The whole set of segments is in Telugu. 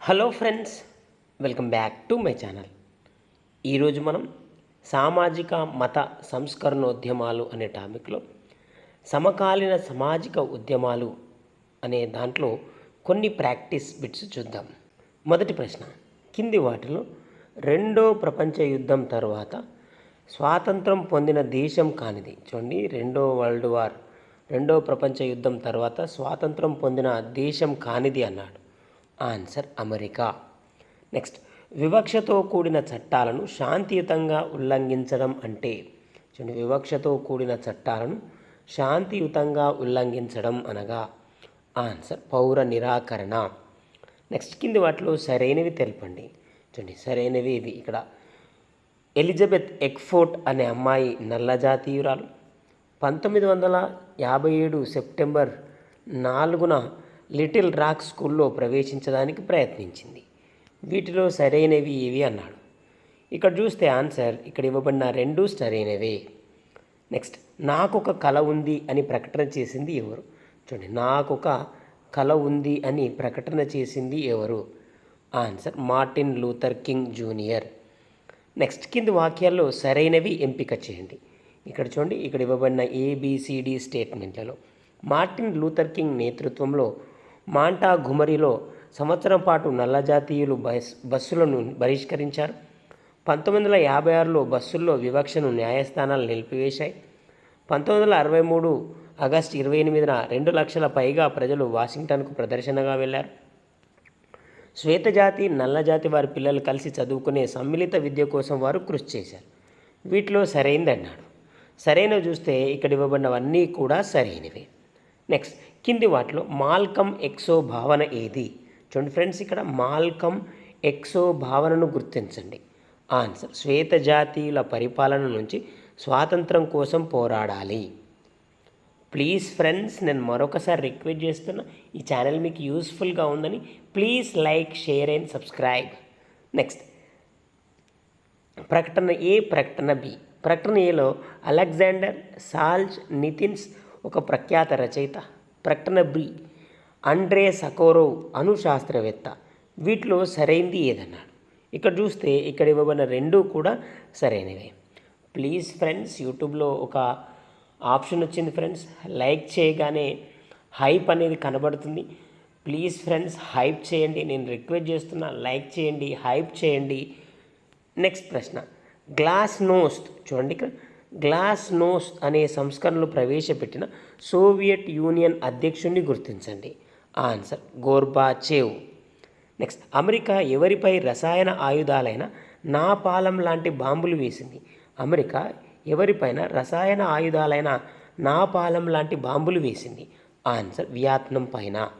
Hello friends welcome back to my channel. ఈరోజు మనం సామాజిక మత సంస్కరణోద్యమాలు అనే టాపిక్లో సమకాలీన సామాజిక ఉద్యమాలు అనే దాంట్లో కొన్ని ప్రాక్టీస్ బిట్స్ చూద్దాం. మొదటి ప్రశ్న కింది వాటిలో రెండో ప్రపంచ యుద్ధం తర్వాత స్వాతంత్రం పొందిన దేశం కానిది. చూడండి రెండో వరల్డ్ వార్ రెండో ప్రపంచ యుద్ధం తర్వాత స్వాతంత్రం పొందిన దేశం కానిది అన్నాడు. Answer America. నెక్స్ట్ వివక్షతో కూడిన చట్టాలను శాంతియుతంగా ఉల్లంఘించడం అంటే చూడండి వివక్షతో కూడిన చట్టాలను శాంతియుతంగా ఉల్లంఘించడం అనగా ఆన్సర్ పౌర నిరాకరణ. నెక్స్ట్ కింది వాటిలో సరైనవి తెలపండి. చూడండి సరైనవి ఇవి. ఇక్కడ ఎలిజబెత్ ఎక్ఫోర్ట్ అనే అమ్మాయి నల్ల జాతీయురాలు. పంతొమ్మిది వందల యాభై ఏడు సెప్టెంబర్ నాలుగున లిటిల్ రాక్ స్కూల్లో ప్రవేశించడానికి ప్రయత్నించింది. వీటిలో సరైనవి ఏవి అన్నాడు. ఇక్కడ చూస్తే ఆన్సర్ ఇక్కడ ఇవ్వబడిన రెండు సరైనవే. నెక్స్ట్ నాకు ఒక కళ ఉంది అని ప్రకటన చేసింది ఎవరు? చూడండి నాకు ఒక కళ ఉంది అని ప్రకటన చేసింది ఎవరు? Answer Martin Luther King Junior. Next కింది వాక్యాల్లో సరైనవి ఎంపిక చేయండి. ఇక్కడ చూడండి ఇక్కడ ఇవ్వబడిన ఏబిసిడి స్టేట్మెంట్లలో మార్టిన్ లూథర్ కింగ్ నేతృత్వంలో మాంటా గుమరిలో సంవత్సరం పాటు నల్లజాతీయులు బస్ బస్సులను బహిష్కరించారు. పంతొమ్మిది వందల యాభై ఆరులో బస్సుల్లో వివక్షను న్యాయస్థానాలు నిలిపివేశాయి. పంతొమ్మిది వందల అరవై మూడు ఆగస్టు ఇరవై ఎనిమిదిన రెండు లక్షల పైగా ప్రజలు వాషింగ్టన్కు ప్రదర్శనగా వెళ్ళారు. శ్వేతజాతి నల్లజాతి వారి పిల్లలు కలిసి చదువుకునే సమ్మిళిత విద్య కోసం వారు కృషి చేశారు. వీటిలో సరైనది అన్నాడు సరైనవి చూస్తే ఇక్కడ ఇవ్వబడినవన్నీ కూడా సరైనవి. నెక్స్ట్ కింది వాటిలో మాల్కమ్ ఎక్సో భావన ఏది? చూడండి ఫ్రెండ్స్ ఇక్కడ మాల్కమ్ ఎక్సో భావనను గుర్తించండి. ఆన్సర్ శ్వేతజాతీయుల పరిపాలన నుంచి స్వాతంత్రం కోసం పోరాడాలి. ప్లీజ్ ఫ్రెండ్స్ నేను మరొకసారి రిక్వెస్ట్ చేస్తున్నా ఈ ఛానల్ మీకు యూస్ఫుల్గా ఉందని please like share and subscribe. Next ప్రకటన ఏ ప్రకటన బి? ప్రకటన ఏలో అలెగ్జాండర్ సాల్జ్ నితిన్స్ ఒక ప్రఖ్యాత రచయిత. ప్రకటన బి అండ్రే సకోరోవ్ అణు శాస్త్రవేత్త. వీటిలో సరైంది ఏదన్నాడు? ఇక్కడ చూస్తే ఇక్కడ ఇవ్వబడిన రెండూ కూడా సరైనవే. ప్లీజ్ ఫ్రెండ్స్ యూట్యూబ్లో ఒక ఆప్షన్ వచ్చింది ఫ్రెండ్స్. లైక్ చేయగానే హైప్ అనేది కనబడుతుంది. ప్లీజ్ ఫ్రెండ్స్ హైప్ చేయండి. నేను రిక్వెస్ట్ చేస్తున్నా లైక్ చేయండి హైప్ చేయండి. నెక్స్ట్ ప్రశ్న. గ్లాస్ నోస్ట్ చూడండి ఇక్కడ. గ్లాస్ నోస్ అనే సంస్కరణలు ప్రవేశపెట్టిన సోవియట్ యూనియన్ అధ్యక్షుడిని గుర్తించండి. Answer Gorbachev. నెక్స్ట్ అమెరికా ఎవరిపై రసాయన ఆయుధాలైన నాపాలం లాంటి బాంబులు వేసింది? అమెరికా ఎవరిపైన రసాయన ఆయుధాలైన నాపాలం లాంటి బాంబులు వేసింది? ఆన్సర్ వియత్నాం పైన.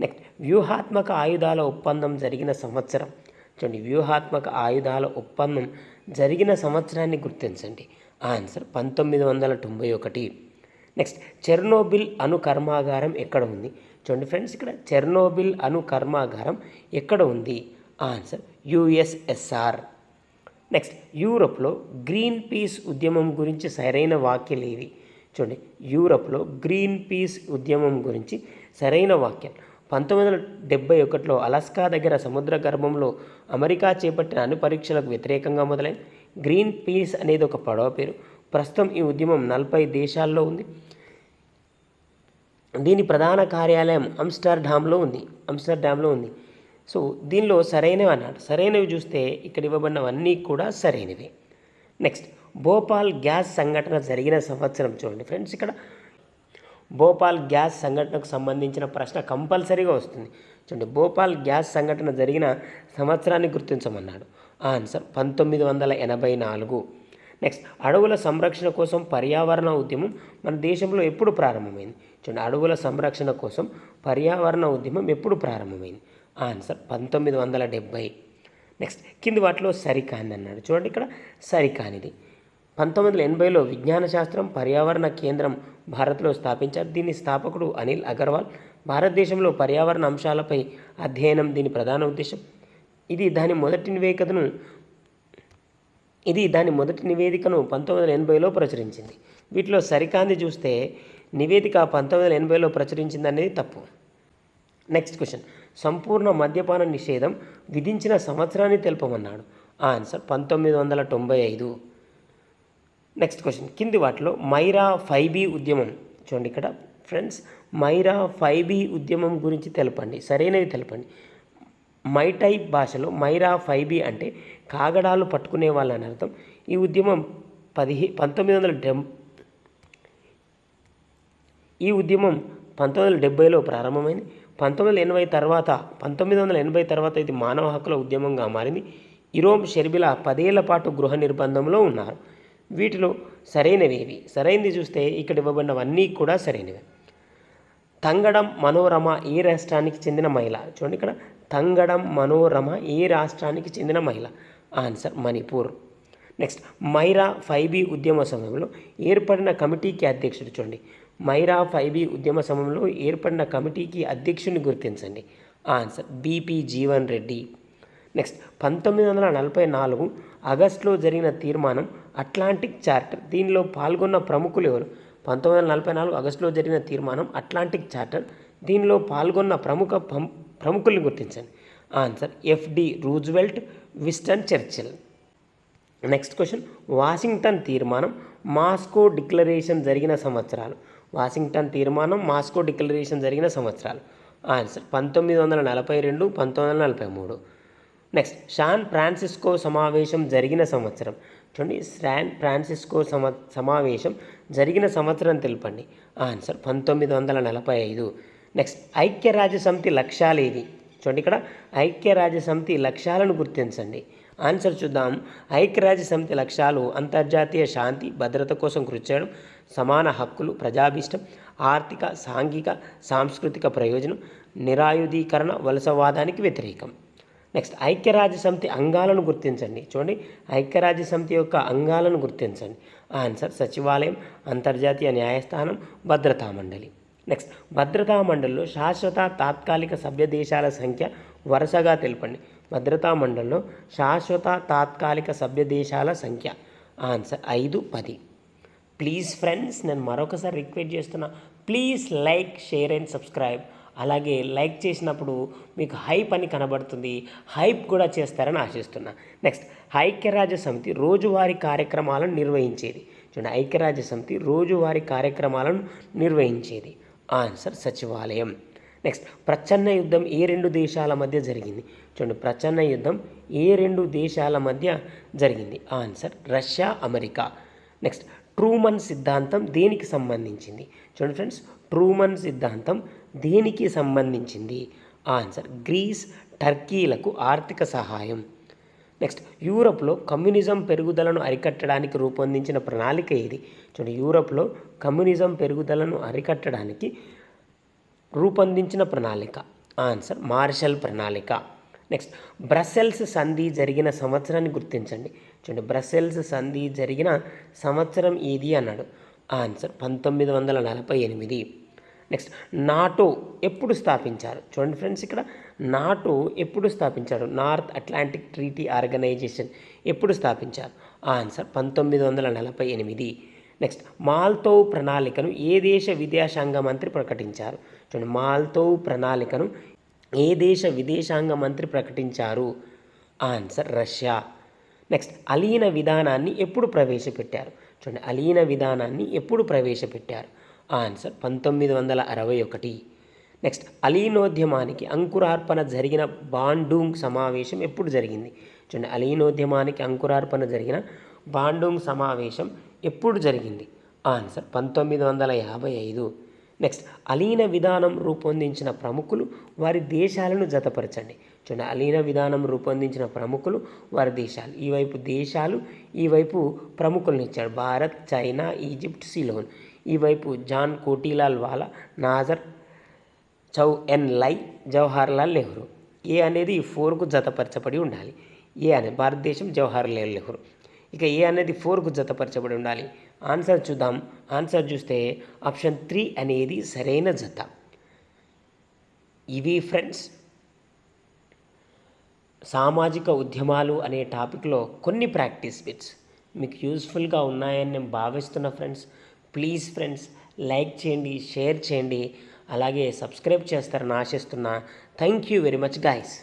నెక్స్ట్ వ్యూహాత్మక ఆయుధాల ఒప్పందం జరిగిన సంవత్సరం. చూడండి వ్యూహాత్మక ఆయుధాల ఒప్పందం జరిగిన సంవత్సరాన్ని గుర్తించండి. ఆన్సర్ పంతొమ్మిది వందల తొంభై ఒకటి. నెక్స్ట్ చెర్నోబిల్ అణు కర్మాగారం ఎక్కడ ఉంది? చూడండి ఫ్రెండ్స్ ఇక్కడ చెర్నోబిల్ అణు కర్మాగారం ఎక్కడ ఉంది? ఆన్సర్ యుఎస్ఎస్ఆర్ నెక్స్ట్ యూరప్లో గ్రీన్ పీస్ ఉద్యమం గురించి సరైన వాక్యాలు ఏవి? చూడండి యూరప్లో గ్రీన్ పీస్ ఉద్యమం గురించి సరైన వాక్యం పంతొమ్మిది వందల డెబ్బై ఒకటిలో అలస్కా దగ్గర సముద్ర గర్భంలో అమెరికా చేపట్టిన అణు పరీక్షలకు వ్యతిరేకంగా మొదలైన గ్రీన్ పీస్ అనేది ఒక పడవ పేరు. ప్రస్తుతం ఈ ఉద్యమం నలభై దేశాల్లో ఉంది. దీని ప్రధాన కార్యాలయం అంస్టర్డామ్లో ఉంది. అంస్టర్డామ్లో ఉంది. సో దీనిలో సరైనవి అన్నాడు సరైనవి చూస్తే ఇక్కడ ఇవ్వబడినవన్నీ కూడా సరైనవే. నెక్స్ట్ భోపాల్ గ్యాస్ సంఘటన జరిగిన సంవత్సరం చూడండి ఫ్రెండ్స్ ఇక్కడ. భోపాల్ గ్యాస్ సంఘటనకు సంబంధించిన ప్రశ్న కంపల్సరీగా వస్తుంది. చూడండి భోపాల్ గ్యాస్ సంఘటన జరిగిన సంవత్సరాన్ని గుర్తించమన్నాడు. ఆన్సర్ పంతొమ్మిది వందల ఎనభై నాలుగు. నెక్స్ట్ అడవుల సంరక్షణ కోసం పర్యావరణ ఉద్యమం మన దేశంలో ఎప్పుడు ప్రారంభమైంది? చూడండి అడవుల సంరక్షణ కోసం పర్యావరణ ఉద్యమం ఎప్పుడు ప్రారంభమైంది? ఆన్సర్ పంతొమ్మిది వందల డెబ్భై. నెక్స్ట్ కింది వాటిలో సరికాని అన్నాడు. చూడండి ఇక్కడ సరికానిది. పంతొమ్మిది వందల ఎనభైలో విజ్ఞాన శాస్త్రం పర్యావరణ కేంద్రం భారత్లో స్థాపించారు. దీని స్థాపకుడు అనిల్ అగర్వాల్. భారతదేశంలో పర్యావరణ అంశాలపై అధ్యయనం దీని ప్రధాన ఉద్దేశం. ఇది దాని మొదటి నివేదికను ఇది దాని మొదటి నివేదికను పంతొమ్మిది వందల ఎనభైలో ప్రచురించింది. వీటిలో సరికాంది చూస్తే నివేదిక పంతొమ్మిది వందల ఎనభైలో ప్రచురించింది అనేది తప్పు. Next question. సంపూర్ణ మద్యపాన నిషేధం విధించిన సంవత్సరాన్ని తెలుపమన్నాడు. ఆన్సర్ పంతొమ్మిది వందల తొంభై ఐదు. Next question. కింది వాటిలో మైరా ఫైవ్ బి ఉద్యమం చూడండి ఇక్కడ ఫ్రెండ్స్ మైరా ఫైబీ ఉద్యమం గురించి తెలపండి. సరైనవి తెలపండి. మైటై భాషలో మైరా ఫైబీ అంటే కాగడాలు పట్టుకునే వాళ్ళని అర్థం. ఈ ఉద్యమం పదిహే పంతొమ్మిది వందల డెం ఈ ఉద్యమం పంతొమ్మిది వందల డెబ్బైలో ప్రారంభమైంది. పంతొమ్మిది వందల ఎనభై తర్వాత పంతొమ్మిది వందల ఎనభై తర్వాత ఇది మానవ హక్కుల ఉద్యమంగా మారింది. ఇరోమ్ షెర్బిలా పదేళ్ళ పాటు గృహ నిర్బంధంలో ఉన్నారు. వీటిలో సరైనవి ఏవి సరైనది చూస్తే ఇక్కడ ఇవ్వబడినవన్నీ కూడా సరైనవి. తంగడం మనోరమ ఏ రాష్ట్రానికి చెందిన మహిళ. చూడండి ఇక్కడ. తంగడం మనోరమ ఏ రాష్ట్రానికి చెందిన మహిళ. ఆన్సర్ మణిపూర్. నెక్స్ట్ మైరా ఫైబీ ఉద్యమ సమయంలో ఏర్పడిన కమిటీకి అధ్యక్షుడు చూడండి. మైరా ఫైబీ ఉద్యమ సమయంలో ఏర్పడిన కమిటీకి అధ్యక్షుడిని గుర్తించండి. Answer BP Jeevan Reddy. Next పంతొమ్మిది వందల నలభై నాలుగు ఆగస్టులో జరిగిన తీర్మానం అట్లాంటిక్ చార్టర్. దీనిలో పాల్గొన్న ప్రముఖులు ఎవరు? పంతొమ్మిది వందల నలభై నాలుగు ఆగస్టులో జరిగిన తీర్మానం అట్లాంటిక్ చార్టర్ దీనిలో పాల్గొన్న ప్రముఖ పం- ప్రముఖుల్ని గుర్తించండి. Answer FD Roosevelt Winston Churchill. Next question Washington తీర్మానం మాస్కో డిక్లరేషన్ జరిగిన సంవత్సరాలు. వాషింగ్టన్ తీర్మానం మాస్కో డిక్లరేషన్ జరిగిన సంవత్సరాలు. ఆన్సర్ పంతొమ్మిది వందల నలభై రెండు పంతొమ్మిది వందల నలభై మూడు. నెక్స్ట్ శాన్ ఫ్రాన్సిస్కో సమావేశం జరిగిన సంవత్సరం. చూడండి శాన్ ఫ్రాన్సిస్కో సమ సమావేశం జరిగిన సంవత్సరం తెలుపండి? ఆన్సర్ పంతొమ్మిది వందల నలభై ఐదు. నెక్స్ట్ ఐక్యరాజ్య సమితి లక్ష్యాలు ఏవి? చూడండి ఇక్కడ ఐక్యరాజ్య సమితి లక్ష్యాలను గుర్తించండి. ఆన్సర్ చూద్దాం. ఐక్యరాజ్య సమితి లక్ష్యాలు అంతర్జాతీయ శాంతి భద్రత కోసం కృషి చేయడం సమాన హక్కులు ప్రజాభీష్టం ఆర్థిక సాంఘిక సాంస్కృతిక ప్రయోజనం నిరాయుధీకరణ వలసవాదానికి వ్యతిరేకం. నెక్స్ట్ ఐక్యరాజ్య సమితి అంగాలను గుర్తించండి. చూడండి ఐక్యరాజ్య సమితి యొక్క అంగాలను గుర్తించండి. ఆన్సర్ సచివాలయం అంతర్జాతీయ న్యాయస్థానం భద్రతా మండలి. నెక్స్ట్ భద్రతా మండలిలో శాశ్వత తాత్కాలిక సభ్య దేశాల సంఖ్య వరుసగా తెలపండి. భద్రతా మండలిలో శాశ్వత తాత్కాలిక సభ్య దేశాల సంఖ్య. ఆన్సర్ ఐదు పది. ప్లీజ్ ఫ్రెండ్స్ నేను మరొకసారి రిక్వెస్ట్ చేస్తున్నా please like share and subscribe. అలాగే లైక్ చేసినప్పుడు మీకు హైప్ అని కనబడుతుంది. హైప్ కూడా చేస్తారని ఆశిస్తున్నా. నెక్స్ట్ ఐక్యరాజ్య సమితి రోజువారీ కార్యక్రమాలను నిర్వహించేది. చూడండి ఐక్యరాజ్య సమితి రోజువారీ కార్యక్రమాలను నిర్వహించేది. ఆన్సర్ సచివాలయం. నెక్స్ట్ ప్రచ్ఛన్న యుద్ధం ఏ రెండు దేశాల మధ్య జరిగింది? చూడండి ప్రచ్ఛన్న యుద్ధం ఏ రెండు దేశాల మధ్య జరిగింది? Answer Russia America. Next Truman సిద్ధాంతం దేనికి సంబంధించింది? చూడండి ఫ్రెండ్స్ ట్రూమన్ సిద్ధాంతం దేనికి సంబంధించింది? ఆన్సర్ గ్రీస్ టర్కీలకు ఆర్థిక సహాయం. నెక్స్ట్ యూరప్లో కమ్యూనిజం పెరుగుదలను అరికట్టడానికి రూపొందించిన ప్రణాళిక ఏది? చూడండి యూరప్లో కమ్యూనిజం పెరుగుదలను అరికట్టడానికి రూపొందించిన ప్రణాళిక. ఆన్సర్ మార్షల్ ప్రణాళిక. నెక్స్ట్ బ్రసెల్స్ సంధి జరిగిన సంవత్సరాన్ని గుర్తించండి. చూడండి బ్రసెల్స్ సంధి జరిగిన సంవత్సరం ఏది అన్నాడు? ఆన్సర్ పంతొమ్మిది వందల నలభై ఎనిమిది. నెక్స్ట్ నాటో ఎప్పుడు స్థాపించారు? చూడండి ఫ్రెండ్స్ ఇక్కడ నాటో ఎప్పుడు స్థాపించారు? నార్త్ అట్లాంటిక్ ట్రీటీ ఆర్గనైజేషన్ ఎప్పుడు స్థాపించారు? ఆన్సర్ పంతొమ్మిది వందల నలభై ఎనిమిది. నెక్స్ట్ మాల్తో ప్రణాళికను ఏ దేశ విదేశాంగ మంత్రి ప్రకటించారు? చూడండి మాల్తో ప్రణాళికను ఏ దేశ విదేశాంగ మంత్రి ప్రకటించారు? Answer Russia. నెక్స్ట్ అలీన విధానాన్ని ఎప్పుడు ప్రవేశపెట్టారు? చూడండి అలీన విధానాన్ని ఎప్పుడు ప్రవేశపెట్టారు? ఆన్సర్ పంతొమ్మిది వందల అరవై ఒకటి. నెక్స్ట్ అలీనోద్యమానికి అంకురార్పణ జరిగిన బాండూంగ్ సమావేశం ఎప్పుడు జరిగింది? చూడండి అలీనోద్యమానికి అంకురార్పణ జరిగిన బాండూంగ్ సమావేశం ఎప్పుడు జరిగింది? ఆన్సర్ పంతొమ్మిది వందల యాభై ఐదు. నెక్స్ట్ అలీన విధానం రూపొందించిన ప్రముఖులు వారి దేశాలను జతపరచండి. చూడండి అలీన విధానం రూపొందించిన ప్రముఖులు వారి దేశాలు. ఈ వైపు దేశాలు ఈ వైపు ప్రముఖులను ఇచ్చాడు భారత్ చైనా ఈజిప్ట్ సిలోన్. ఈ వైపు జాన్ కోటీలాల్ వాలా నాజర్ చౌ ఎన్ లై జవహర్లాల్ నెహ్రూ. ఏ అనేది ఫోర్కు జతపరచబడి ఉండాలి. ఏ అనేది భారతదేశం జవహర్లాల్ నెహ్రూ. ఇక ఏ అనేది ఫోర్కు జతపరచబడి ఉండాలి? ఆన్సర్ చూద్దాం. ఆన్సర్ చూస్తే ఆప్షన్ త్రీ అనేది సరైన జత. ఇవి ఫ్రెండ్స్ సామాజిక ఉద్యమాలు అనే టాపిక్లో కొన్ని ప్రాక్టీస్ బిట్స్ మీకు యూస్ఫుల్గా ఉన్నాయని నేను భావిస్తున్న ఫ్రెండ్స్ ప్లీజ్ ఫ్రెండ్స్ లైక్ చేయండి షేర్ చేయండి అలాగే సబ్స్క్రైబ్ చేస్తారని ఆశిస్తున్నా. Thank you very much guys.